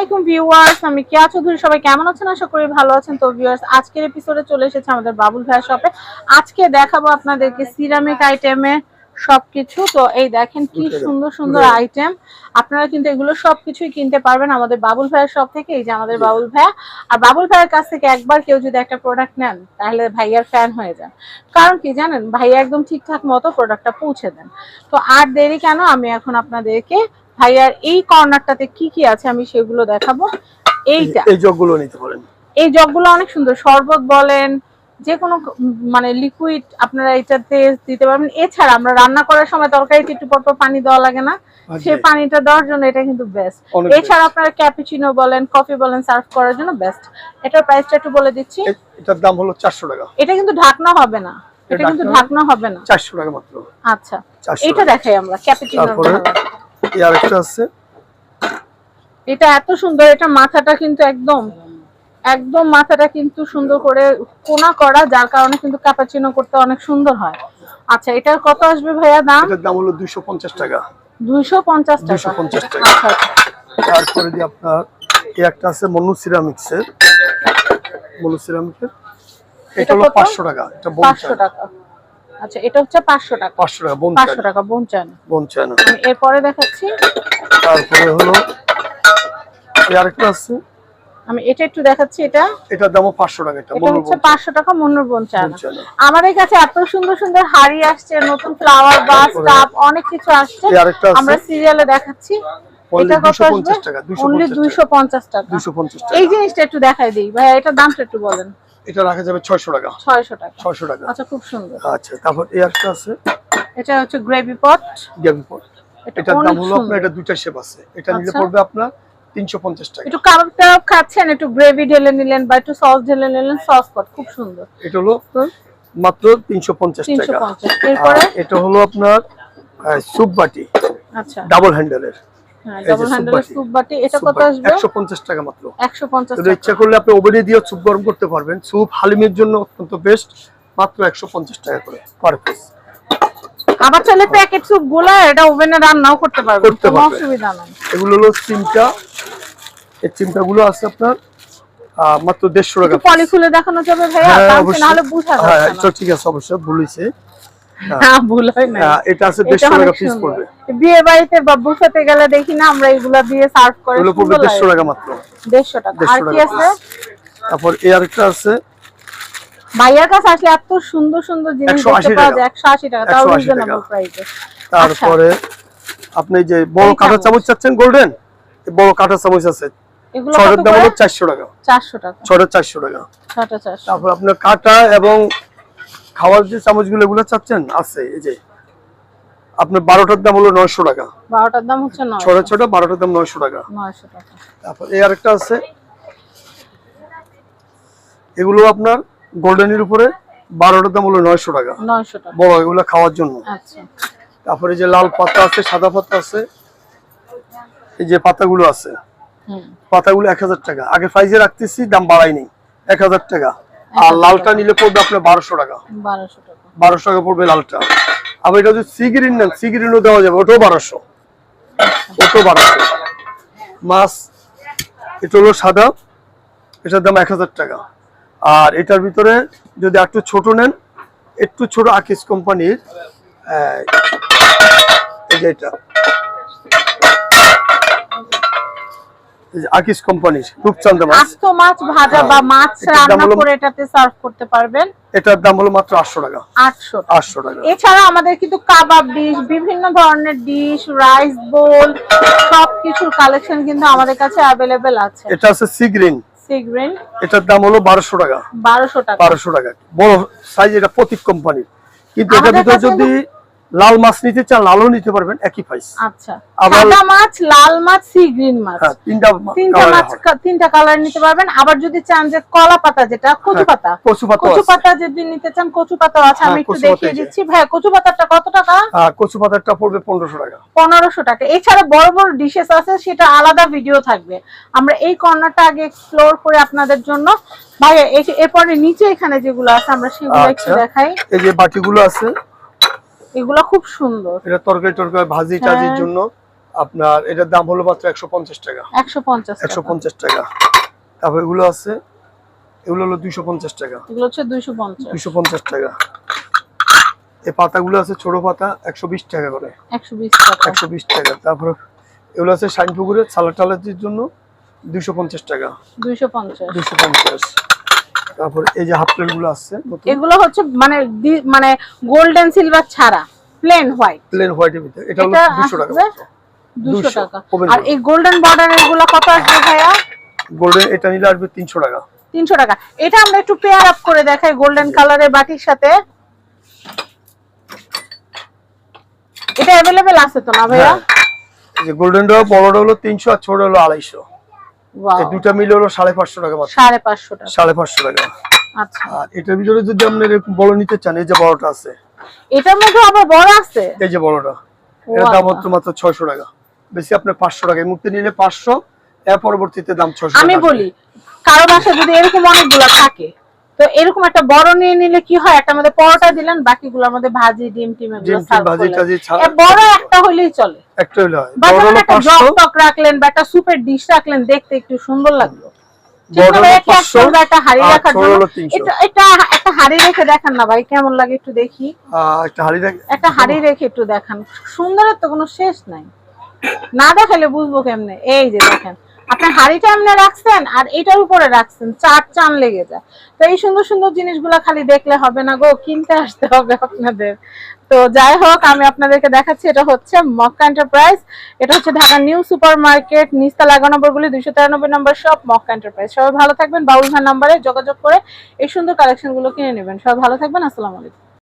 আলাইকুম ভিউয়ার্স আমি কেয়া চৌধুরী। সবাই কেমন আছেন? আশা করি ভালো আছেন। তো ভিউয়ার্স আজকের এপিসোডে চলে এসেছে আমাদের বাবুল ভাইয়া শপে আজকে দেখাবো আপনাদেরকে সিরামিক আইটেমে সবকিছু। তো এই দেখেন কি সুন্দর সুন্দর আইটেম আপনারা কিন্তু এগুলো সবকিছুই কিনতে পারবেন আমাদের বাবুল ভাইয়ের শপ থেকে এই যে আমাদের বাবুল ভাইয়া। আর বাবুল ভাইয়ের কাছ থেকে একবার কেউ যদি একটা প্রোডাক্ট নেন তাহলে ভাইয়ার ফ্যান হয়ে যান। কারণ কি জানেন? ভাইয়া একদম ঠিকঠাক মতো প্রোডাক্টটা পৌঁছে দেন। তো আর দেরি কেন? আমি এখন আপনাদেরকে ভাইয়ার এই কর্নারটাতে কি কি আছে আমি সেগুলো দেখাবো। এইটা। এই জগগুলো নিতে পারেন। এই জগগুলো অনেক সুন্দর। শরবত বলেন যে কোনো মানে লিকুইড আপনারা এটাতে দিতে পারবেন। এছাড়া আমরা রান্না করার সময় তরকারিতে একটু পর পর পানি দেওয়া লাগে না। সেই পানিটা দেওয়ার জন্য এটা কিন্তু বেস্ট এছাড়া আপনারা ক্যাপুচিনো বলেন কফি বলেন সার্ভ করার জন্য বেস্ট এটার প্রাইসটা একটু বলে দিচ্ছি। এটার দাম হলো চারশো টাকা। এটা কিন্তু ঢাকনা হবে না। এটা কিন্তু ঢাকনা? হবে না। চারশো টাকা মাত্র। আচ্ছা। এটা দেখাই আমরা ক্যাপুচিনো এই আরেকটা আছে। এটা এত সুন্দর এটা মাথাটা কিন্তু একদম একদম মাথাটা কিন্তু সুন্দর করে কোনা করা যার কারণে কিন্তু ক্যাপাচিনো করতে অনেক সুন্দর হয়। আচ্ছা এটার কত আসবে ভাইয়া দাম? এটার দাম হলো দুইশো পঞ্চাশ টাকা। দুইশো পঞ্চাশ টাকা। 250 টাকা। আচ্ছা আচ্ছা। তারপরে দিয়ে আপনার এই একটা আছে মনু সিরামিক্সের। মনু সিরামিক্সের এটা হলো কত? পাঁচশো টাকা। এটা বোন পাঁচশো টাকা। আচ্ছা এটা হচ্ছে পাঁচশো টাকা। পাঁচশো টাকা বোন পাঁচশো চায়না টাকা বোন চান বোন চায়না আমি এরপরে দেখাচ্ছি। তারপরে হলো এই আরেকটা আছে। আমি এটা একটু দেখাচ্ছি এটা। এটার দামও পাঁচশো টাকা এটা এটা হচ্ছে বোন পাঁচশো টাকা মন্নুর বোন চান আমাদের কাছে এত সুন্দর সুন্দর হাড়ি আসছে নতুন ফ্লাওয়ার বাস কাপ অনেক কিছু আসছে। আমরা সিরিয়ালে দেখাচ্ছি। এটা কত 250 আসবে টাকা, 250 টাকা। 250 টাকা। এই জিনিসটা একটু দেখাই দিই। ভাই এটার দামটা একটু বলেন। এটা রাখা যাবে ছয়শো টাকা। 600 টাকা। ছয়শো টাকা। আচ্ছা খুব সুন্দর। আচ্ছা তারপর এই আরেকটা আছে। এটা হচ্ছে গ্রেভি পট। গ্রেভি পট। এটা দাম হলো আপনার এটা দুইটা শেপ আছে। এটা নিলে আচ্ছা। পড়বে আপনার তিনশো পঞ্চাশ টাকা। একটু কাবাব টাবাব খাচ্ছেন একটু গ্রেভি ঢেলে নিলেন বা একটু সস ঢেলে নিলেন সস পট খুব সুন্দর। এটা হলো আপনার মাত্র তিনশো পঞ্চাশ টাকা। 350 এরপরে? এটা হলো আপনার সুপ বাটি। আচ্ছা। ডাবল হ্যান্ডেলের হ্যাঁ ডাবল soup হ্যান্ডেলের বাটি। বাটি এটা কত আসবে? একশো পঞ্চাশ টাকা মাত্র। 150 টাকা। ইচ্ছা করলে আপনি ওভেনে দিয়ে স্যুপ গরম করতে পারবেন। স্যুপ হালিমের জন্য অত্যন্ত বেস্ট মাত্র একশো পঞ্চাশ টাকা করে পার পিস আবার চাইলে প্যাকেটগুলো এটা ওভেনে রান্নাও করতে পারবেন কোনো অসুবিধা নাই। এগুলো হলো চিমটা। এই চিমটা গুলো আছে আপনার মাত্র দেড়শো টাকা একটু পলি খুলে দেখানো যাবে ভাইয়া হ্যাঁ, তাহলে হ্যাঁ ঠিক আছে অবশ্যই ভুল হয় না এটা আছে এটা দেড়শো অনেক টাকা পিস পড়বে। বিয়ে বাড়িতে বা বুফেতে গেলে দেখি না আমরা এগুলা দিয়ে সার্ভ করে এগুলো পড়বে সুন্দর দেড়শো লাগে। টাকা মাত্র। দেড়শো টাকা। আর কি আছে? তারপর এই আরেকটা আছে। ভাইয়ার কাছে আসলে এত সুন্দর সুন্দর জিনিস দেখতে পাওয়া যায় একশো আশি টাকা। তাও রিজনেবল প্রাইসে তারপরে আপনি যে বড় কাঁটা চামচ। চামচ চাচ্ছেন গোল্ডেন বড় কাঁটা চামচ আছে। ছটার দাম হলো চারশো টাকা। চারশো টাকা। ছটা চারশো টাকা। ছটা চারশো। তারপর আপনার কাঁটা এবং খাওয়ার যে চামচগুলো এগুলো চাচ্ছেন? আছে এই যে। আপনার বারোটার দাম হলো নয়শো টাকা। বারোটার দাম হচ্ছে ছটা ছটা বারোটার দাম নয়শো টাকা। নয়শো টাকা। তারপর এই আরেকটা আছে। এগুলো আপনার গোল্ডেনের উপরে বারোটার দাম হলো নয়শো টাকা। নয়শো টাকা। বড় এগুলো খাওয়ার জন্য। আচ্ছা। তারপরে যে লাল পাতা আছে সাদা পাতা আছে এই যে পাতাগুলো আছে। পাতাগুলো এক হাজার টাকা। আগে প্রাইজে রাখতেছি দাম বাড়াইনি। এক হাজার টাকা। আর লালটা নিলে পড়বে আপনার বারোশো টাকা। বারোশো টাকা। পড়বে লালটা। আবার এটা যদি সি গ্রিন নেন সি গ্রিনও দেওয়া যাবে ওটাও বারোশো। ওটাও বারোশো। মাছ এটা হলো সাদা এটার দাম এক হাজার টাকা। আর এটার ভিতরে যদি একটু ছোট নেন একটু ছোট আকিস কোম্পানির এই যে এটা। আকিস কোম্পানির রূপচান্দা মাছ। আস্ত মাছ ভাজা বা মাছ রান্না করে এটাতে সার্ভ করতে পারবেন। এটার দাম হলো মাত্র আটশো টাকা। আটশো আটশো টাকা। এছাড়া আমাদের কিন্তু কাবাব ডিশ বিভিন্ন ধরনের ডিশ রাইস বোল সবকিছুর কালেকশন কিন্তু আমাদের কাছে অ্যাভেলেবেল আছে। এটা আছে সি গ্রিন সিগ্রেন এটার দাম হলো বারোশো টাকা। বারোশো টাকা। বারোশো টাকা। বড় সাইজ এটা প্রতীক কোম্পানির। কিন্তু এটার ভিতরে যদি লাল মাছ নিতে চান লালও নিতে পারবেন একই প্রাইস আচ্ছা। সাদা মাছ লাল মাছ সি গ্রিন মাছ। হ্যাঁ তিনটা তিনটা মাছ তিনটা কালার নিতে পারবেন। আবার যদি চান যে কলা পাতা যেটা কচু হ্যাঁ, পাতা। কচু পাতাও কচু পাতা যদি নিতে চান কচু পাতা আছে। আমি হ্যাঁ, একটু দেখিয়ে দিচ্ছি। ভাই কচু পাতাটা কত টাকা? কচু পাতাটা পড়বে পনেরোশো টাকা। পনেরোশো টাকা। এছাড়া বড় বড় ডিশেস আছে সেটা আলাদা ভিডিও থাকবে। আমরা এই কর্নারটা আগে এক্সপ্লোর করে আপনাদের জন্য। ভাই এরপরে নিচে এখানে যেগুলো আছে আমরা সেগুলো একটু আচ্ছা। দেখাই। এই যে বাটিগুলো আছে এগুলো খুব সুন্দর। এটা তরকারি টরকারি ভাজি হ্যাঁ। টাজির জন্য আপনার এটার দাম হলো মাত্র একশো পঞ্চাশ টাকা। একশো পঞ্চাশ একশো পঞ্চাশ টাকা। তারপর এগুলো আছে এগুলো হলো দুইশো পঞ্চাশ টাকা। এগুলো হচ্ছে দুইশো পঞ্চাশ। দুইশো পঞ্চাশ টাকা। এই পাতাগুলো আছে ছোট পাতা একশো বিশ টাকা করে। একশো বিশ টাকা। একশো বিশ টাকা। তারপর এগুলো আছে শাইন পুকুরের সালাদ টালাদের জন্য দুইশো পঞ্চাশ টাকা। দুইশো পঞ্চাশ। দুইশো পঞ্চাশ। তারপর এই যে হাফ প্লেটগুলো আছে নতুন। এগুলো হচ্ছে মানে মানে গোল্ডেন সিলভার ছাড়া প্লেন হোয়াইট। প্লেন হোয়াইটের ভিতরে। এটা হলো এটা দুশো টাকা আসবে মাত্র। দুশো 200 টাকা। আর এই গোল্ডেন বর্ডারেরগুলো কত আসবে ভাইয়া? গোল্ডেন এটা নিলে আসবে তিনশো টাকা। তিনশো টাকা। এটা আমরা একটু পেয়ার আপ করে দেখাই গোল্ডেন কালারের বাটির সাথে। এটা অ্যাভেলেবেল আছে তো না ভাইয়া? হ্যাঁ। এই যে গোল্ডেনটা বড়টা হলো তিনশো আর ছোট হলো আড়াইশো। Wow, এই দুটা মিলে হলো সাড়ে পাঁচশো টাকা সাড়ে পাঁচশো টাকা। সাড়ে পাঁচশো টাকা। আচ্ছা। আর এটার ভিতরে যদি আপনি এরকম বড় নিতে চান এই যে বড়টা আছে। এটার মধ্যে আবার বড় আছে? এই যে বড়টা এর দাম হচ্ছে মাত্র ছয়শো টাকা। বেশি আপনার পাঁচশো টাকা। এই মুহূর্তে নিলে পাঁচশো এর পরবর্তীতে দাম ছয়শো আমি বলি কারও বাসায় যদি এরকম অনেকগুলো থাকে তো এরকম একটা বড় নিয়ে নিলে কি হয়? একটা আমাদের পরোটা দিলেন বাকিগুলো আমাদের ভাজি ডিম টিম এগুলো বড় একটা হলেই চলে। একটা হলে বা বড় ধরুন হলো একটা জগ টক রাখলেন বা একটা সুপের ডিশ রাখলেন দেখতে একটু সুন্দর লাগল? একটা হাড়ি রাখার জন্য এটা এটা একটা হাড়ি রেখে দেখান না ভাই কেমন লাগে একটু দেখি। একটা হাড়ি একটা হাড়ি রেখে একটু দেখান। সুন্দরের তো কোনো শেষ নাই। না দেখালে বুঝব কেমনে? এই যে দেখেন আপনি হাড়িটা এমনি রাখছেন আর এটার উপরে রাখছেন, চার চান লেগে যায়। তো এই সুন্দর সুন্দর জিনিসগুলো খালি দেখলে হবে না গো, কিনতে আসতে হবে আপনাদের। তো যাই হোক, আমি আপনাদেরকে দেখাচ্ছি, এটা হচ্ছে মক্কা এন্টারপ্রাইজ। এটা হচ্ছে ঢাকা নিউ সুপার মার্কেট নিস্তালা এগানব্বরগুলি দুইশো তেরানব্বই নম্বর শপ, মক্কা এন্টারপ্রাইজ। সবাই ভালো থাকবেন, বাউল ভাই নাম্বারে যোগাযোগ করে এই সুন্দর কালেকশনগুলো কিনে নেবেন। সবাই ভালো থাকবেন, আসসালামু আলাইকুম।